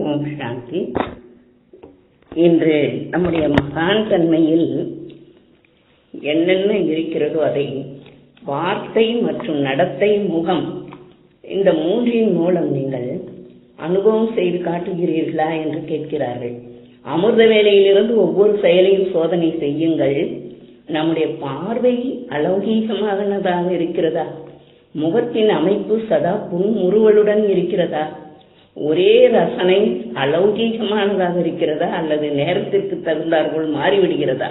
ஓம் சாந்தி இன்று நம்முடைய மகான் தன்மையில் என்னென்ன இருக்கிறதோ அதை வார்த்தை மற்றும் நடத்தை முகம் இந்த மூன்றின் மூலம் நீங்கள் அனுபவம் செய்து காட்டுகிறீர்களா என்று கேட்கிறார்கள். அமிர்த வேலையிலிருந்து ஒவ்வொரு செயலையும் சோதனை செய்யுங்கள். நம்முடைய பார்வை அலௌகீகமானதாக இருக்கிறதா? முகத்தின் அமைப்பு சதா புன்முறுவலுடன் இருக்கிறதா? ஒரே ரசனை அலௌகீகமானதாக இருக்கிறதா அல்லது நேரத்திற்கு தகுந்தார்கள் மாறிவிடுகிறதா?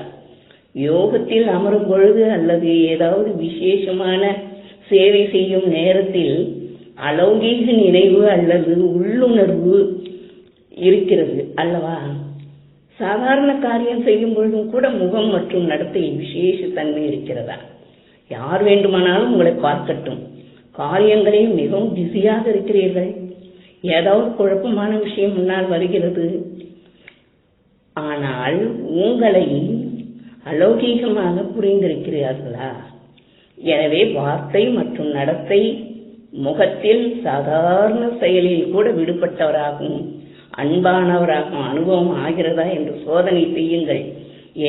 யோகத்தில் அமரும் பொழுது அல்லது ஏதாவது விசேஷமான சேவை செய்யும் நேரத்தில் அலௌகீக நினைவு அல்லது உள்ளுணர்வு இருக்கிறது அல்லவா? சாதாரண காரியம் செய்யும் பொழுதும் கூட முகம் மற்றும் நடத்தை விசேஷ தன்மை இருக்கிறதா? யார் வேண்டுமானாலும் உங்களை பார்க்கட்டும். காரியங்களில் மிகவும் பிஸியாக இருக்கிறீர்கள். ஏதாவது குழப்பமான விஷயம் முன்னால் வருகிறது. ஆனால் உங்களை அலௌகீகமாக புரிந்திருக்கிறார்களா? எனவே வார்த்தை மற்றும் நடத்தை முகத்தில் சாதாரண செயலில் கூட விடுபட்டவராகவும் அன்பானவராகவும் அனுபவம் ஆகிறதா என்று சோதனை செய்யுங்கள்.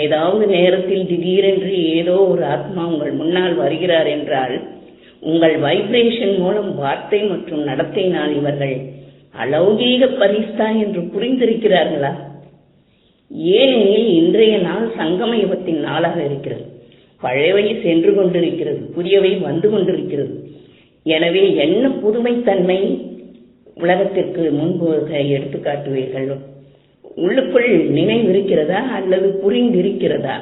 ஏதாவது நேரத்தில் திடீரென்று ஏதோ ஒரு ஆத்மா உங்கள் முன்னால் வருகிறார் என்றால் உங்கள் வைப்ரேஷன் மூலம் வார்த்தை மற்றும் நடத்தையினால் இவர்கள் அலௌகீக பரிஸ்தா என்று புரிந்திருக்கிறார்களா? ஏனெனில் இன்றைய நாள் சங்கம யுகத்தின் நாளாக இருக்கிறது. பழையவை சென்று கொண்டிருக்கிறது புதியவை வந்து கொண்டிருக்கிறது. எனவே என்ன புதுமைத்தன்மை உலகத்திற்கு முன்பு எடுத்துக்காட்டுவீர்கள்? உள்ளுக்குள் நினைவிருக்கிறதா அல்லது புரிந்திருக்கிறதா?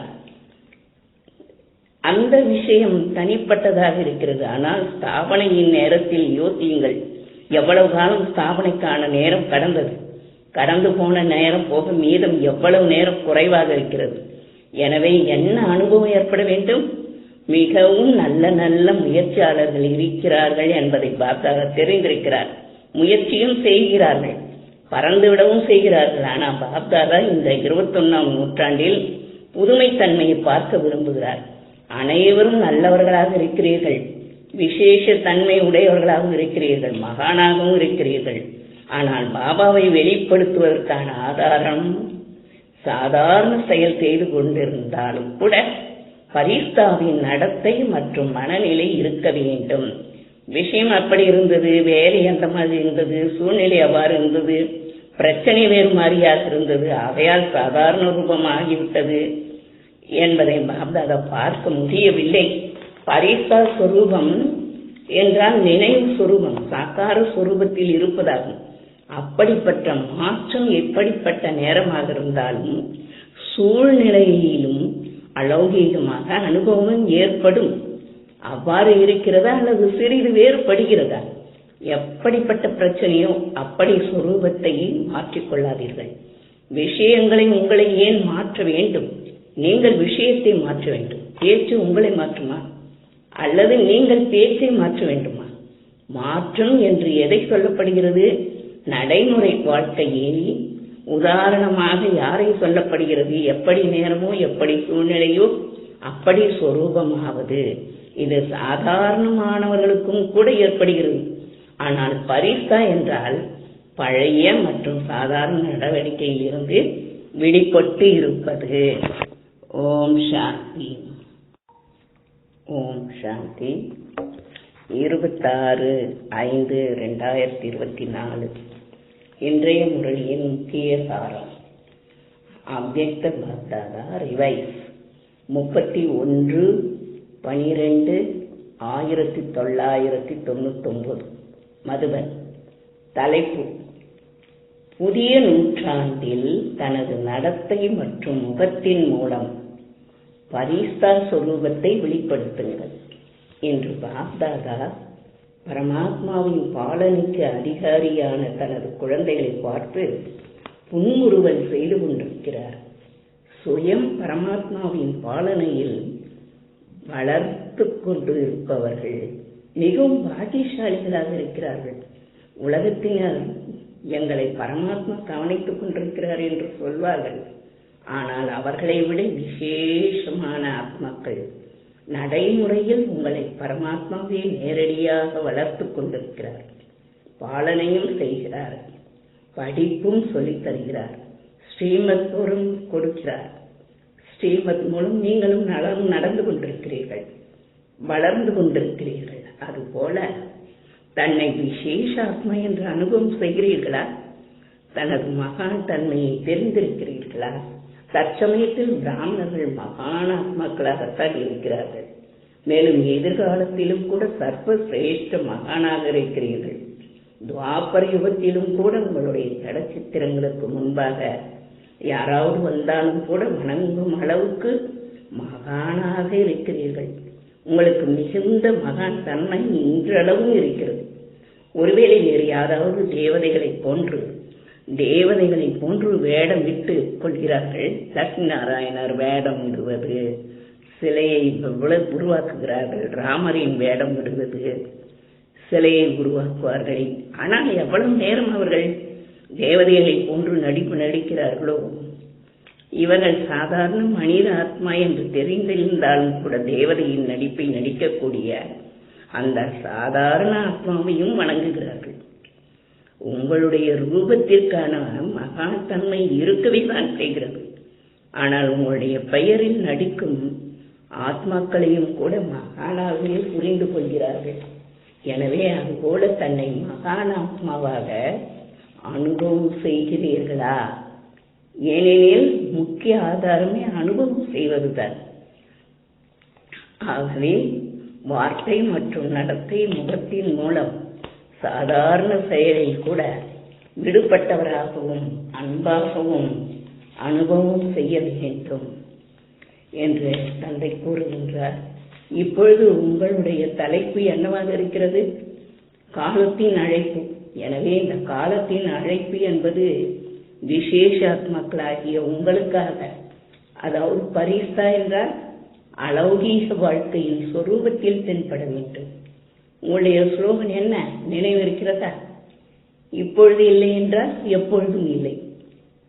அந்த விஷயம் தனிப்பட்டதாக இருக்கிறது. ஆனால் ஸ்தாபனையின் நேரத்தில் யோசியுங்கள். எவ்வளவு காலம் ஸ்தாபனைக்கான நேரம் கடந்தது? கடந்து போன நேரம் போக மீதம் எவ்வளவு நேரம் குறைவாக இருக்கிறது? எனவே என்ன அனுபவம் ஏற்பட வேண்டும்? மிகவும் நல்ல நல்ல முயற்சியாளர்கள் இருக்கிறார்கள் என்பதை பார்த்தாக தெரிந்திருக்கிறார். முயற்சியும் செய்கிறார்கள். பறந்துவிடவும் செய்கிறார்கள். ஆனால் பாப்தாதா இந்த இருபத்தொன்னாம் நூற்றாண்டில் புதுமைத்தன்மையை பார்க்க விரும்புகிறார். அனைவரும் நல்லவர்களாக இருக்கிறீர்கள். விசேஷ தன்மை உடையவர்களாகவும் இருக்கிறீர்கள் மகானாகவும் இருக்கிறீர்கள். ஆனால் பாபாவை வெளிப்படுத்துவதற்கான ஆதாரம் சாதாரண செயல் செய்து கொண்டிருந்தாலும் கூட பரிஸ்தாவின் நடத்தை மற்றும் மனநிலை இருக்க வேண்டும். விஷயம் அப்படி இருந்தது வேலை அந்த மாதிரி இருந்தது சூழ்நிலை அவ்வாறு இருந்தது பிரச்சனை வேறு மாதிரியாக இருந்தது அவையால் சாதாரண ரூபம் ஆகிவிட்டது என்பதை பாப்தாதா பார்க்க முடியவில்லை. பரிசா என்றால் நினைவு சுரூபம் சாக்கார சுரூபத்தில் இருப்பதாகும். அப்படிப்பட்ட மாற்றம் எப்படிப்பட்ட நேரமாக இருந்தாலும் சூழ்நிலையிலும் அலௌகீகமாக அனுபவம் ஏற்படும். அவ்வாறு இருக்கிறதா அல்லது சிறிது வேறுபடுகிறதா? எப்படிப்பட்ட பிரச்சனையோ அப்படி சுரூபத்தை மாற்றிக்கொள்ளாதீர்கள் விஷயங்களை உங்களை ஏன் மாற்ற வேண்டும்? நீங்கள் விஷயத்தை மாற்ற வேண்டும். பேச்சு உங்களை மாற்றுமா? அல்லது நீங்கள் பேச்சை மாற்ற வேண்டுமா? மாற்றம் என்று எதை சொல்லப்படுகிறது? நடைமுறை வாழ்க்கையில் உதாரணமாக யாரை சொல்லப்படுகிறது? எப்படி நேரமோ எப்படி சூழ்நிலையோ அப்படி சொரூபமாவது. இது சாதாரணமானவர்களுக்கும் கூட ஏற்படுகிறது. ஆனால் பரிசா என்றால் பழைய மற்றும் சாதாரண நடவடிக்கையிலிருந்து விடுபட்டு இருப்பது. ஓம் சாந்தி. ஓம் சாந்தி. இருபத்தாறு ஐந்து ரெண்டாயிரத்தி இருபத்தி நாலு இன்றைய முரளியின் முக்கிய சாரம். அவ்வக்த பக்தாதா ரிவைஸ் முப்பத்தி ஒன்று பனிரெண்டு ஆயிரத்தி தொள்ளாயிரத்தி தொண்ணூத்தொம்பது மதுபன். தலைப்பு. புதிய நூற்றாண்டில் தனது நடத்தை மற்றும் முகத்தின் மூலம் பரிஸ்தா சொரூபத்தை வெளிப்படுத்துங்கள் என்று பாப்தாதா பரமாத்மாவின் பாலனுக்கு அதிகாரியான தனது குழந்தைகளை பார்த்து புன்முறுவல் செய்து கொண்டிருக்கிறார். சுயம் பரமாத்மாவின் பாலனையில் வளர்த்து கொண்டு இருப்பவர்கள் மிகவும் பாக்கியசாலிகளாக இருக்கிறார்கள். உலகத்தினர் எங்களை பரமாத்மா கவனித்துக் கொண்டிருக்கிறார் என்று சொல்வார்கள். ஆனால் அவர்களை விட விசேஷமான ஆத்மாக்கள். நடைமுறையில் உங்களை பரமாத்மாவே நேரடியாக வளர்த்து கொண்டிருக்கிறார். பாலனையும் செய்கிறார். படிப்பும் சொல்லித் தருகிறார். ஸ்ரீமத் தோறும் கொடுக்கிறார். ஸ்ரீமத் மூலம் நீங்களும் நலம் நடந்து கொண்டிருக்கிறீர்கள். வளர்ந்து கொண்டிருக்கிறீர்கள். அதுபோல தன்னை விசேஷாத்மா என்று அனுபவம் செய்கிறீர்களா? தனது மகான் தன்மையை தெரிந்திருக்கிறீர்களா? தற்சமயத்தில் பிராமணர்கள் மகான் ஆத்மாக்களாகத்தான் இருக்கிறார்கள். மேலும் எதிர்காலத்திலும் கூட சர்வ சிரேஷ்ட மகானாக இருக்கிறீர்கள். துவாபர யுகத்திலும் கூட உங்களுடைய கடச்சித்திரங்களுக்கு முன்பாக யாராவது வந்தாலும் கூட வணங்கும் அளவுக்கு மகானாக இருக்கிறீர்கள். உங்களுக்கு மிகுந்த மகான் தன்மை இன்றளவும் இருக்கிறது. ஒருவேளை வேறு யாராவது தேவதைகளை போன்று தேவதைகளை போன்று வேடம் விட்டு கொள்கிறார்கள். லட்சுமி நாராயணர் வேடம் விடுவது சிலையை உருவாக்குகிறார்கள். ராமரின் வேடம் விடுவது சிலையை உருவாக்குவார்கள். ஆனால் எவ்வளவு நேரம் அவர்கள் தேவதைகளை போன்று நடிப்பு நடிக்கிறார்களோ? இவர்கள் சாதாரண மனித ஆத்மா என்று தெரிந்திருந்தாலும் கூட தேவதையின் நடிப்பை நடிக்கக்கூடிய அந்த சாதாரண ஆத்மாவையும் வணங்குகிறார்கள். உங்களுடைய ரூபத்திற்கான மகாத்தன்மை இருக்கவே தான் செய்கிறது. ஆனால் உங்களுடைய பெயரில் நடிக்கும் ஆத்மாக்களையும் கூட மகானாகவே புரிந்து கொள்கிறார்கள். எனவே அதுபோல தன்னை மகான் ஆத்மாவாக அனுபவம் செய்கிறீர்களா? ஏனெனில் முக்கிய ஆதாரமே அனுபவம் செய்வதுதான். ஆகவே வார்த்தை மற்றும் நடத்தை முகத்தின் மூலம் சாதாரண செயலில் கூட விடுபட்டவராகவும் அன்பாகவும் அனுபவம் செய்ய வேண்டும் என்று தந்தை கூறுகின்றார். இப்பொழுது உங்களுடைய தலைப்பு என்னவாக இருக்கிறது? காலத்தின் அழைப்பு. எனவே இந்த காலத்தின் அழைப்பு என்பது விசேஷாத்மக்களாகிய உங்களுக்காக. அதாவது பரிசா என்றால் அலௌகீக வாழ்க்கையின் சொரூபத்தில் தென்பட வேண்டும். உங்களுடைய ஸ்லோகன் என்ன? நினைவு இருக்கிறதா இப்பொழுது இல்லை என்றால் எப்பொழுதும் இல்லை.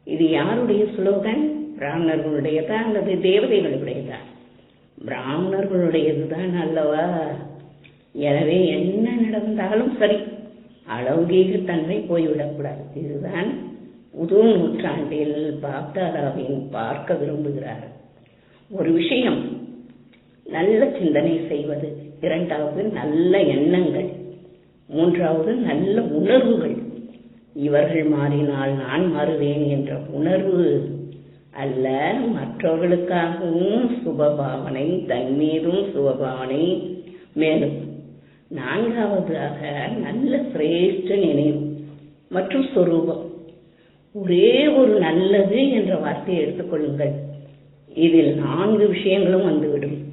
இது யாருடைய ஸ்லோகன்? பிராமணர்களுடையதா அல்லது தேவதைகளுடையதா? பிராமணர்களுடையதுதான் அல்லவா? எனவே என்ன நடந்தாலும் சரி அலௌகீக தன்மை போய்விடக்கூடாது. இதுதான் புது நூற்றாண்டில் பாப்தாதாவின் பார்க்க விரும்புகிறார் ஒரு விஷயம் நல்ல சிந்தனை செய்வது. இரண்டாவது நல்ல எண்ணங்கள். மூன்றாவது நல்ல உணர்வுகள். இவர்கள் மாறினால் நான் மாறுவேன் என்ற உணர்வு அல்ல மற்றவர்களுக்காகவும் சுபபாவனை தன் மீதும் சுபபாவனை. மேலும் நான்காவதாக நல்ல சிரேஷ்ட நினைவு மற்றும் சொரூபம். ஒரே ஒரு நல்லது என்ற வார்த்தையை எடுத்துக்கொள்ளுங்கள் இதில் நான்கு விஷயங்களும் வந்துவிடும்.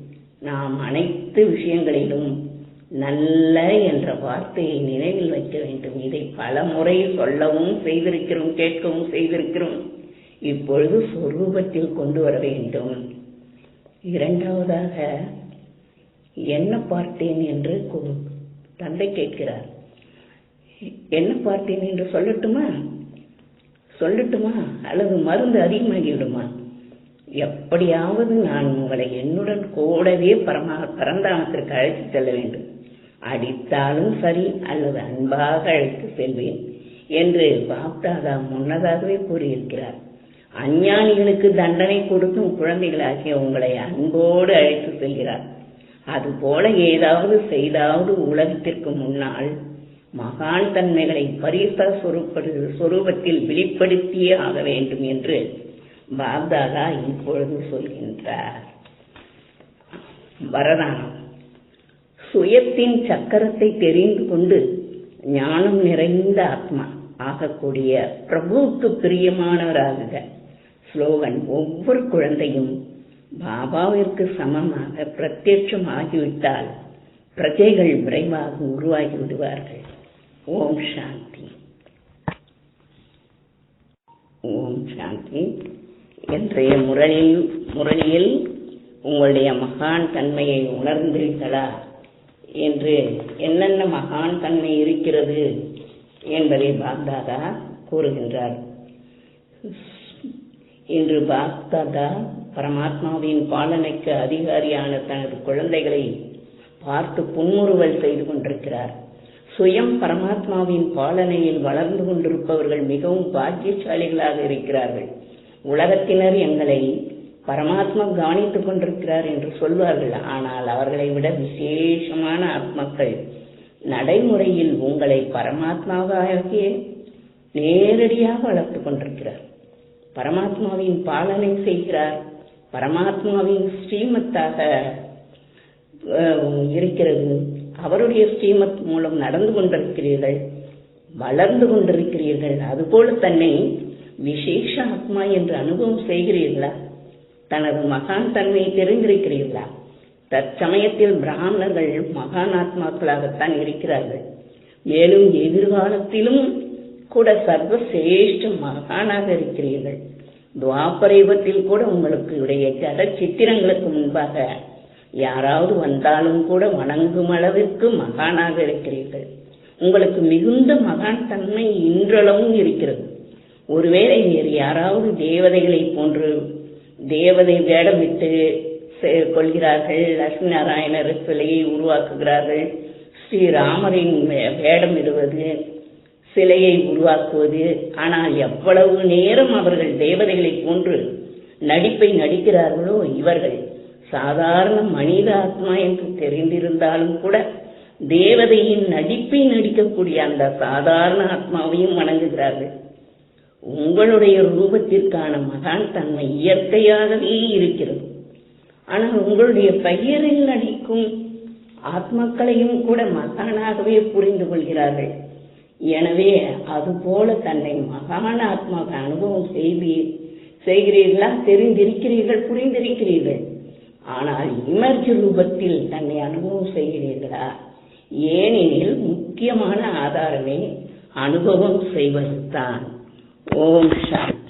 நாம் அனைத்து விஷயங்களிலும் நல்ல என்ற வார்த்தையை நினைவில் வைக்க வேண்டும். இதை பல முறை சொல்லவும் செய்திருக்கிறோம் கேட்கவும் செய்திருக்கிறோம். இப்பொழுது சொரூபத்தில் கொண்டு வர வேண்டும். இரண்டாவதாக என்ன பார்த்தேன் என்று தந்தை கேட்கிறார். என்ன பார்த்தேன் என்று சொல்லட்டுமா? சொல்லட்டுமா? அல்லது மருந்து அதிகமாகிவிடுமா? எப்படியாவது நான் உங்களை என்னுடன் கூடவே பரமா பரந்தாமத்திற்கு அழைத்து செல்ல வேண்டும். அடித்தாலும் சரி அல்லது அன்பாக அழைத்து செல்வேன் என்று பாப்தாதா முன்னதாகவே கூறியிருக்கிறார். அஞ்ஞானிகளுக்கு தண்டனை கொடுக்கும் குழந்தைகளாகிய உங்களை அன்போடு அழைத்து செல்கிறார். அதுபோல ஏதாவது செய்தாவது உலகத்திற்கு முன்னால் மகான் தன்மைகளை பரிசா சொரூபத்தில் வெளிப்படுத்தியே ஆக வேண்டும் என்று பாப்தாதா இப்பொழுது சொல்கின்றார். வரதானம். சுயத்தின் சக்கரத்தை தெரிந்து கொண்டு ஞானம் நிறைந்த ஆத்மா ஆகக்கூடிய பிரபுவுக்கு பிரியமானவராகுக ஸ்லோகன் ஒவ்வொரு குழந்தையும் பாபாவிற்கு சமமாக பிரத்யட்சம் ஆகிவிட்டால் பிரஜைகள் விரைவாக உருவாகி விடுவார்கள். ஓம் சாந்தி. ஓம் சாந்தி. இன்றைய முரணில் முரளியில் உங்களுடைய மகான் தன்மையை உணர்ந்தீர்களா என்று என்னென்ன மகான் தன்மை இருக்கிறது என்பதை பாக்தாதா கூறுகின்றார். இன்று பாக்தாதா பரமாத்மாவின் பாலனைக்கு அதிகாரியான தனது குழந்தைகளை பார்த்து புன்முறுவல் செய்து கொண்டிருக்கிறார். சுயம் பரமாத்மாவின் பாலனையில் வளர்ந்து கொண்டிருப்பவர்கள் மிகவும் பாக்கியசாலிகளாக இருக்கிறார்கள். உலகத்தினர் எங்களை பரமாத்மா கவனித்துக் கொண்டிருக்கிறார் என்று சொல்வார்கள். ஆனால் அவர்களை விட விசேஷமான ஆத்மக்கள் நடைமுறையில் உங்களை பரமாத்மாவாகிய நேரடியாக வளர்த்து கொண்டிருக்கிறார். பரமாத்மாவின் பாலனை செய்கிறார். பரமாத்மாவின் ஸ்ரீமத்தாக இருக்கிறது. அவருடைய ஸ்ரீமத் மூலம் நடந்து கொண்டிருக்கிறீர்கள் வளர்ந்து கொண்டிருக்கிறீர்கள். அதுபோல தன்னை விசேஷ ஆத்மா என்று அனுபவம் செய்கிறீர்களா? தனது மகான் தன்மையை தெரிந்திருக்கிறீர்களா? தற்சமயத்தில் பிராமணர்கள் மகான் ஆத்மாக்களாகத்தான் இருக்கிறார்கள். மேலும் எதிர்காலத்திலும் கூட சர்வ சிரேஷ்ட மகானாக இருக்கிறீர்கள். துவாபரைவத்தில் கூட உங்களுக்கு உடைய ஜட சித்திரங்களுக்கு முன்பாக யாராவது வந்தாலும் கூட வணங்கும் அளவிற்கு மகானாக இருக்கிறீர்கள். உங்களுக்கு மிகுந்த மகான் தன்மை இன்றளவும் இருக்கிறது. ஒருவேளை வேறு யாராவது தேவதைகளை போன்று தேவதை வேடமிட்டு கொள்கிறார்கள் லட்சுமி நாராயணர் சிலையை உருவாக்குகிறார்கள் ஸ்ரீராமரின் வேடம் இடுவது சிலையை உருவாக்குவது ஆனால் எவ்வளவு நேரம் அவர்கள் தேவதைகளை போன்று நடிப்பை நடிக்கிறார்களோ இவர்கள் சாதாரண மனித ஆத்மா என்று தெரிந்திருந்தாலும் கூட தேவதையின் நடிப்பை நடிக்கக்கூடிய அந்த சாதாரண ஆத்மாவையும் வணங்குகிறார்கள். உங்களுடைய ரூபத்திற்கான மகான் தன்மை இயற்கையாகவே இருக்கிறது. ஆனால் உங்களுடைய பெயரில் நடிக்கும் ஆத்மக்களையும் கூட மகானாகவே புரிந்து கொள்கிறார்கள். எனவே அதுபோல தன்னை மகான ஆத்மாக அனுபவம் செய்வீர் செய்கிறீர்களா? தெரிந்திருக்கிறீர்கள் புரிந்திருக்கிறீர்கள். ஆனால் இமர்ஜ் ரூபத்தில் தன்னை அனுபவம் செய்கிறீர்களா? ஏனெனில் முக்கியமான ஆதாரமே அனுபவம் செய்வதுதான். ஓம் சாந்தி